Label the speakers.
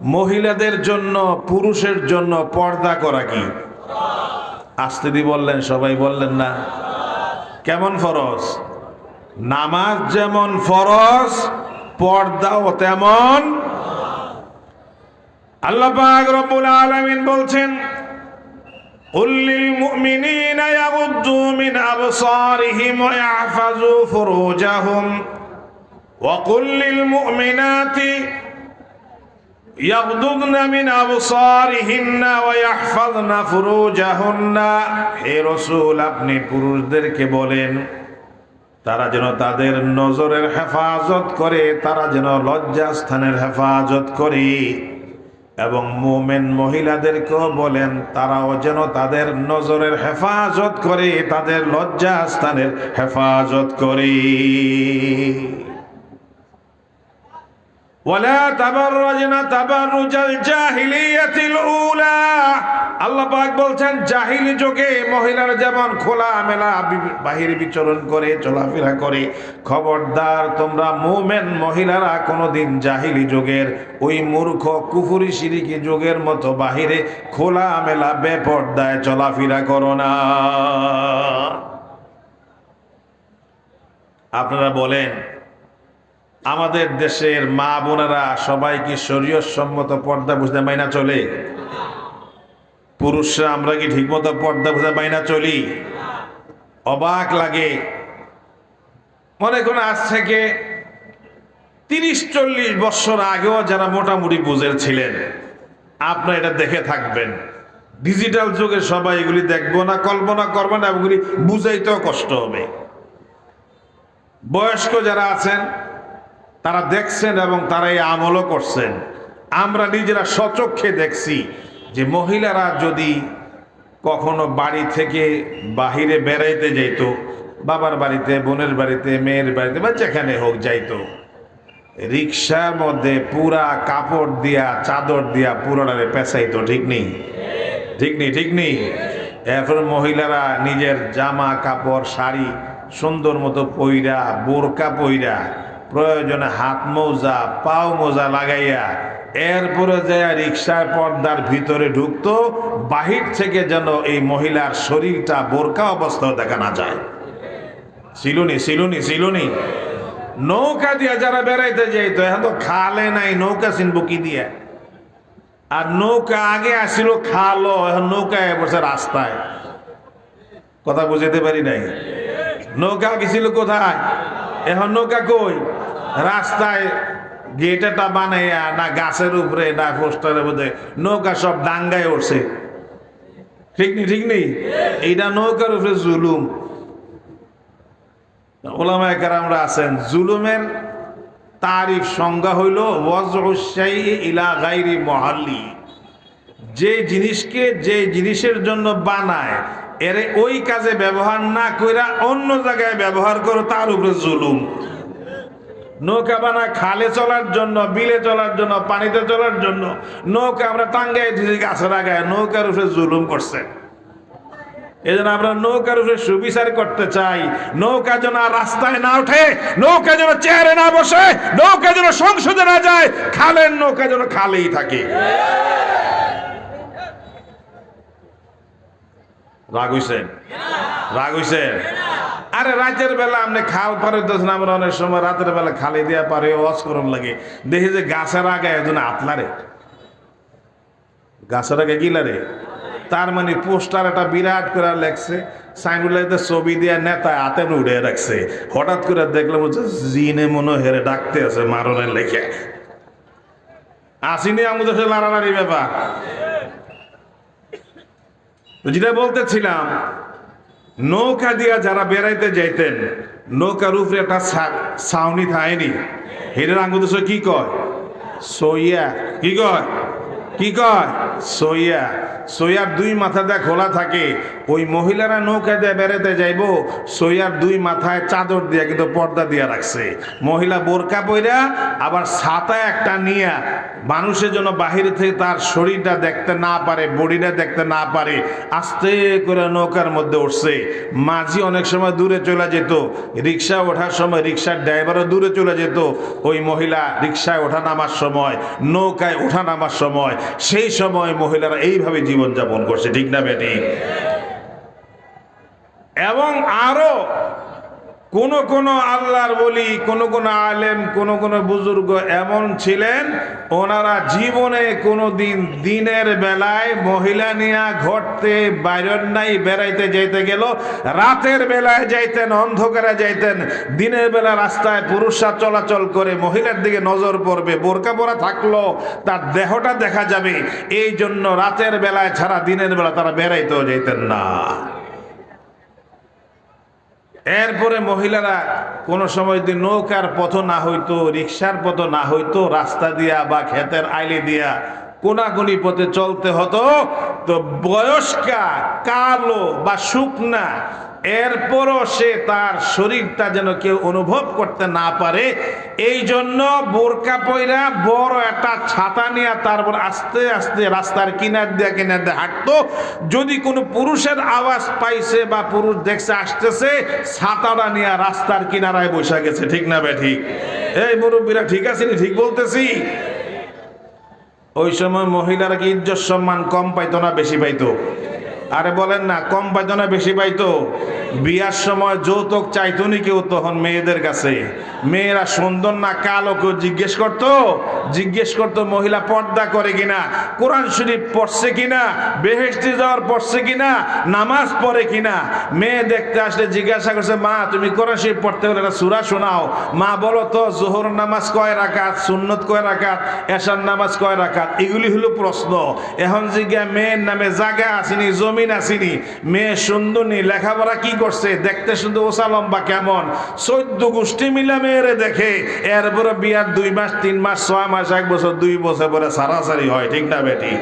Speaker 1: মহিলাদের জন্য, পুরুষের জন্য পর্দা করা কি? আস্তিদি বললেন, সবাই বললেন না। কেমন ফরজ? নামাজ যেমন ফরজ, পর্দাও তেমন। আল্লাহ রব্বুল আলামিন বলছেন উল্লিল আপনি পুরুষদেরকে বলেন, তারা যেন তাদের নজরের হেফাজত করে, তারা যেন লজ্জাস্থানের হেফাজত করে। এবং মোমেন মহিলাদেরকেও বলেন, তারাও যেন তাদের নজরের হেফাজত করে, তাদের লজ্জাস্থানের হেফাজত করে। ولا تبرجن تبرج الجاهلية الأولى আল্লাহ পাক বলছেন জাহিলি যুগে মহিলারা যেমন খোলা মেলা বি- বাহিরে বিচরণ করে চলাফেরা করে খবরদার তোমরা মুমেন মহিলারা কোনোদিন জাহিলি যুগের ওই মূর্খ কুফুরি সিরিকি যুগের মতো বাহিরে খোলা মেলা বেপর্দায় চলাফেরা করো না আপনারা বলেন আমাদের দেশের মা বোনেরা সবাই কি সম্মত পর্দা বুঝতে মাইনা চলে। পুরুষরা আমরা কি ঠিকমতো পর্দা বুঝতে মাইনা চলি? অবাক লাগে। মনে করুন আজ থেকে তিরিশ, চল্লিশ বছর আগেও যারা মোটামুটি বুঝের ছিলেন, আপনারা এটা দেখে থাকবেন। ডিজিটাল যুগে সবাই এগুলি দেখব না, কল্পনা করব না, এগুলি বুঝাইতেও কষ্ট হবে। বয়স্ক যারা আছেন তারা দেখছেন এবং তারা এই আমলও করছেন। আমরা নিজেরা সচক্ষে দেখছি যে মহিলারা যদি কখনো বাড়ি থেকে বাহিরে বেড়াইতে যেত বাবার বাড়িতে, বোনের বাড়িতে, মেয়ের বাড়িতে বা যেখানে হোক যাইত, রিক্সার মধ্যে পুরা কাপড় দিয়া, চাদর দিয়া পুরোটারে পেঁচাইতো, ঠিক নেই ঠিক নেই ঠিক নেই এরপর মহিলারা নিজের জামা, কাপড়, শাড়ি সুন্দর মতো পইরা, বোরকা পইরা প্রয়োজনে হাত মোজা, পাও মোজা লাগাইয়া এরপরে যায় রিক্সার পর্দার ভিতরে ঢুকতো, বাহির থেকে যেন এই মহিলার শরীরটা বোরকা অবস্থাও দেখা না যায়। সিলুনি সিলুনি সিলুনি। নৌকা দিয়া যারা বেড়াইতে যাইতো, এখন তো খালে নাই, নৌকা চিনবো কি দিয়া? আর নৌকা আগে আসিল খালো, এখন নৌকায় বসে রাস্তায়। কথা বুঝাতে পারি নাই? নৌকা গেছিল কোথায়? এখন নৌকা কই? রাস্তায় গেটেটা বানাইয়া না গাছের উপরে, না পোস্টারের মধ্যে, নৌকা সব দাঙ্গায় উঠছে ঠিক নেই ঠিক নেই এইটা নৌকার উপরে জুলুম। ওলামায় কারামরা আছেন, জুলুমের তারিফ সংজ্ঞা হইল ওয়াজসাই ইলা গাইরি মহাল্লি। যে জিনিসকে যে জিনিসের জন্য বানায়, এর ওই কাজে ব্যবহার না কইরা অন্য জায়গায় ব্যবহার করো, তার উপরে জুলুম। নৌকা বানা খালে চলার জন্য, বিলে চলার জন্য, পানিতে চলার জন্য, নৌকা আমরা টাঙ্গাই দিয়েছি, গাছের আগায় নৌকার উপরে জুলুম করছে। এই জন্য আমরা নৌকার উপরে সুবিচার করতে চাই। নৌকা যেন রাস্তায় না ওঠে, নৌকা যেন চেয়ারে না বসে, নৌকা যেন সংসদে না যায়, খালের নৌকা যেন খালেই থাকে। রাগ হইছেন রাগ হইছেন আরে রাতের বেলা আপনি খাল পারে দেখছেন আমরা অনেক সময় রাতের বেলা খালি দিয়া পারে ওয়াশ লাগে। দেখি যে গাছের আগে একজন আতলারে গাছের আগে গিলারে তার মানে পোস্টার একটা বিরাট করে লেখছে সাইনবোর্ডে ছবি দিয়ে নেতা হাতে উড়ে রাখছে। হঠাৎ করে দেখলাম হচ্ছে জিনে মনে হেরে ডাকতে আছে মারনের লেখে। আসিনি আমাদের সাথে লাড়ালাড়ি ব্যাপার। যেটা বলতেছিলাম নৌকা দিয়া যারা বেড়াইতে যাইতেন, নৌকার উপরে একটা ছাউনি থায়নি হেরের আঙ্গুদের কি কয়? সইয়া। কি কয়? কি কয়? সইয়া, সইয়ার দুই মাথা দিয়ে খোলা থাকে। ওই মহিলারা নৌকা দিয়ে বেড়াতে যাইব, সইয়ার দুই মাথায় চাদর দিয়া কিন্তু পর্দা দিয়া রাখছে। মহিলা বোরকা পইরা আবার ছাতা একটা নিয়া মানুষের জন্য বাহির থেকে তার শরীরটা দেখতে না পারে, বডিটা দেখতে না পারে, আস্তে করে নৌকার মধ্যে উঠছে। মাঝি অনেক সময় দূরে চলে যেত, রিক্সা ওঠার সময় রিক্সার ড্রাইভারও দূরে চলে যেত। ওই মহিলা রিক্সায় ওঠা নামার সময়, নৌকায় ওঠা নামার সময়, সেই সময় মহিলারা এইভাবে জীবনযাপন করছে। ঠিক না বেটি? এবং আরও কোন কোন আল্লাহর বলি কোন কোন আলেম, কোন কোন বুজুর্গ এমন ছিলেন, ওনারা জীবনে কোনো দিন দিনের বেলায় মহিলা নিয়া ঘটতে বাইরের নাই, বেড়াইতে যাইতে গেল, রাতের বেলায় যাইতেন, অন্ধকারে যাইতেন, দিনের বেলা রাস্তায় পুরুষরা চলাচল করে মহিলার দিকে নজর পড়বে, বোরকা পরা থাকল, তার দেহটা দেখা যাবে এই জন্য রাতের বেলায় ছাড়া দিনের বেলা তারা বেড়াইতেও যাইতেন না। এরপরে মহিলারা কোনো সময় যদি নৌকার পথ না হইতো, রিক্সার পথ না হইতো, রাস্তা দিয়া বা ক্ষেতের আইলে দিয়া কোনাকুনি পথে চলতে হতো, তো বয়স্কা, কালো বা শুকনা এরপরও সে তার শরীরটা যেন কেউ অনুভব করতে না পারে এই জন্য বোরকা পয়রা বড় একটা ছাতা নিয়ে তারপর আস্তে আস্তে রাস্তার কিনার দিয়ে কিনার দিয়ে হাঁটতো। যদি কোনো পুরুষের আওয়াজ পাইছে বা পুরুষ দেখছে, আসতেছে, ছাতাটা নিয়ে রাস্তার কিনারায় বসে গেছে। ঠিক না বে, ঠিক? এই মুরব্বীরা, ঠিক আছে? ঠিক বলতেছি। ওই সময় মহিলারা কি ইজ্জত সম্মান কম পাইতো না বেশি পাইতো? আরে বলেন না কম পাইতো না বেশি পাইতো। বিয়ার সময় যৌতুক চাইতো নি কেউ তখন মেয়েদের কাছে। মেয়েরা সুন্দর না কালো কেউ জিজ্ঞেস করতো? জিজ্ঞেস করতো, মহিলা পর্দা করে কিনা? কোরআন শরীফ পড়ছে কিনা? বেহেস্তি যাওয়ার পড়ছে কিনা? নামাজ পড়ে কিনা? মেয়ে দেখতে আসলে জিজ্ঞাসা করছে, মা, তুমি কোরআন শরীফ পড়তে হলে একটা সুরা শোনাও। মা, বলো তো জোহর নামাজ কয় রাখাত সুন্নত কয় রাখাত এশার নামাজ কয় রাখাত এগুলি হলো প্রশ্ন। এখন জিজ্ঞা মেয়ের নামে জায়গা আসেনি, জমিন আসেনি? মেয়ে সুন্দরী লেখাপড়া কি করছে, দেখতে শুধু ওসা লম্বা কেমন। চৈদ্য গোষ্ঠী মিলে মেয়েরে দেখে, এরপরে বিয়ার দুই মাস, তিন মাস, ছয় মাস, এক বছর, দুই বছর পরে সারাসারি হয়, ঠিক না বেটি?